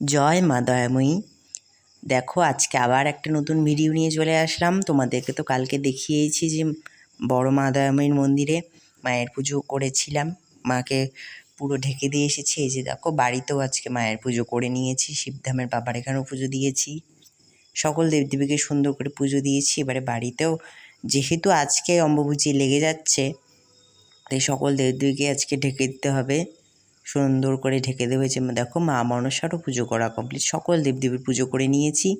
জয় মা দয়াময়ী। দেখো, আজকে আবার একটা নতুন ভিডিও নিয়ে চলে আসলাম। তোমাদেরকে তো কালকে দেখিয়েছি যে বড় মা দয়াময়ীর মন্দিরে মায়ের পুজো করেছিলাম। মাকে পুরো ঢেকে দিয়ে এসেছি। এই যে দেখো, বাড়িতেও আজকে মায়ের পুজো করে নিয়েছি। শিবধামের বাবার এখানেও পুজো দিয়েছি। সকল দেবদেবীকে সুন্দর করে পুজো দিয়েছি। এবারে বাড়িতেও যেহেতু আজকে অম্বুবচী লেগে যাচ্ছে, তাই সকল দেবদেবীকে আজকে ঢেকে দিতে হবে। সুন্দর করে ঢেকে দেবে যে দেখো মা মনসারও পুজো করা কমপ্লিট সকল দেবদেবীর পুজো করে নিয়েছি।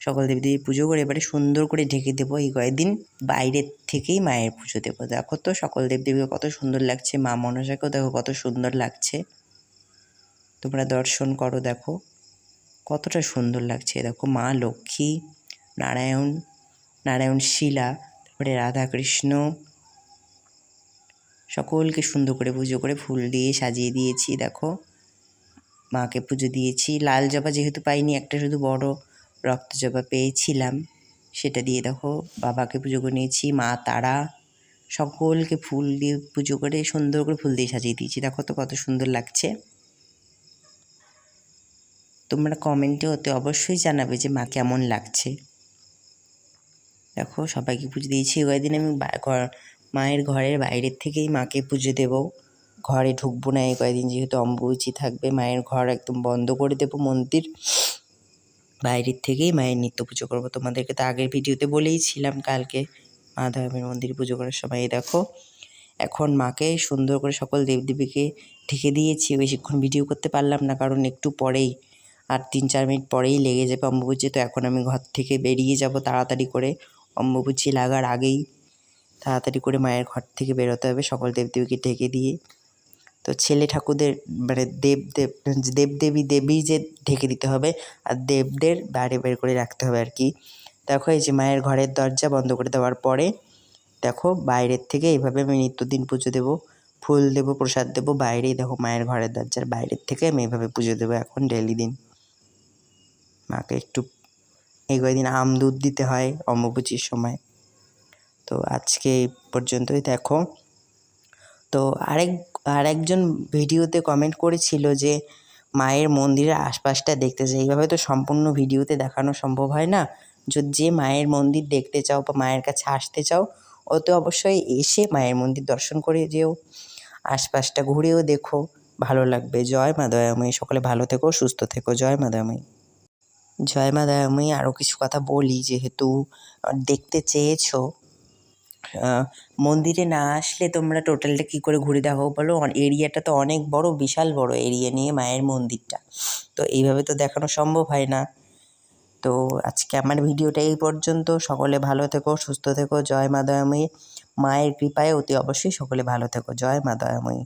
সকল দেবদেবীর পুজো করে এবারে সুন্দর করে ঢেকে দেবো এই কয়েকদিন। বাইরের থেকেই মায়ের পুজো দেবো। দেখো তো সকল দেবদেবীকে কত সুন্দর লাগছে। মা মনসাকেও দেখো কত সুন্দর লাগছে। তোমরা দর্শন করো, দেখো। কতটা সুন্দর লাগছে। দেখো মা, লক্ষ্মী, নারায়ণ নারায়ণ শিলা, তারপরে রাধাকৃষ্ণ সকলকে সুন্দর করে পুজো করে ফুল দিয়ে সাজিয়ে দিয়েছি, দেখো। মাকে পুজো দিয়েছি। লাল জবা যেহেতু পাইনি, একটা শুধু বড় রক্ত জবা পেয়েছিলাম। সেটা দিয়ে দেখো, বাবাকে পুজো করে নিয়েছি, মা, তারা, সকলকে ফুল দিয়ে পুজো করে সুন্দর করে ফুল দিয়ে সাজিয়ে দিয়েছি। দেখো তো কত সুন্দর লাগছে। তোমরা কমেন্টে ওতে অবশ্যই জানাবে যে মা কেমন লাগছে। দেখো, সবাইকে পুজো দিয়েছি। কয়েকদিন আমি মায়ের ঘরের বাইরের থেকেই মাকে পুজো দেব। ঘরে ঢুকবো না, এই কয়েকদিন যেহেতু অম্বুচি থাকবে, মায়ের ঘর একদম বন্ধ করে দেবো মন্দির। বাইরের থেকেই মায়ের নিত্য পুজো করব। তোমাদেরকে তো আগের ভিডিওতে বলেইছিলাম, কালকে মা ধর্মের মন্দির পুজো করার সময়। দেখো, এখন মাকে সুন্দর করে সকল দেবদেবীকে ঢেকে দিয়েছি। বেশিক্ষণ ভিডিও করতে পারলাম না, কারণ একটু পরেই, আর তিন চার মিনিট পরেই লেগে যাবে অম্বুবচি। তো এখন আমি ঘর থেকে বেরিয়ে যাব তাড়াতাড়ি করে। অম্বুবচি লাগার আগেই তাড়াতাড়ি করে মায়ের ঘর থেকে বেরোতে হবে, সকল দেবদেবীকে ঢেকে দিয়ে। তো ছেলে ঠাকুরদের মানে দেব দেব দেবদেবী দেবী যে ঢেকে দিতে হবে, আর দেবদের বাইরে বের করে রাখতে হবে আর কি। দেখো এই যে মায়ের ঘরের দরজা বন্ধ করে দেওয়ার পরে, দেখো বাইরের থেকে এইভাবে আমি নিত্যদিন পুজো দেবো, ফুল দেবো, প্রসাদ দেবো, বাইরেই দেখো মায়ের ঘরের দরজার বাইরের থেকে আমি এইভাবে পুজো দেবো এখন ডেলি দিন। মাকে একটু এই কয়েকদিন আম দুধ দিতে হয় অম্বুবচির সময়। তো আজকে এই পর্যন্তই, দেখো। তো আরেক, আরেকজন ভিডিওতে কমেন্ট করেছিল যে, মায়ের মন্দিরের আশপাশটা দেখতে চাই। এইভাবে তো সম্পূর্ণ ভিডিওতে দেখানো সম্ভব হয় না। যদি যে মায়ের মন্দির দেখতে চাও বা মায়ের কাছে আসতে চাও ও তো অবশ্যই এসে মায়ের মন্দির দর্শন করে যেও। আশপাশটা ঘুরেও দেখো, ভালো লাগবে। জয় মা দয়াময়ী। সকলে ভালো থেকো, সুস্থ থেকো। জয় মা দয়াময়ী। জয় মা দয়াময়ী। আরও কিছু কথা বলি, যেহেতু, দেখতে চেয়েছো। মন্দিরে না আসলে তোমরা টোটালটা কী করে ঘুরে দেখো বলো? এরিয়াটা তো অনেক বড়, বিশাল বড় এরিয়া নিয়ে মায়ের মন্দিরটা। তো এইভাবে তো দেখানো সম্ভব হয় না। তো আজকে আমার ভিডিওটা এই পর্যন্ত। সকলে ভালো থেকো, সুস্থ থেকো, জয় মা দয়াময়ী মায়ের কৃপায় অতি অবশ্যই সকলে ভালো থেকো, জয় মা দয়াময়ী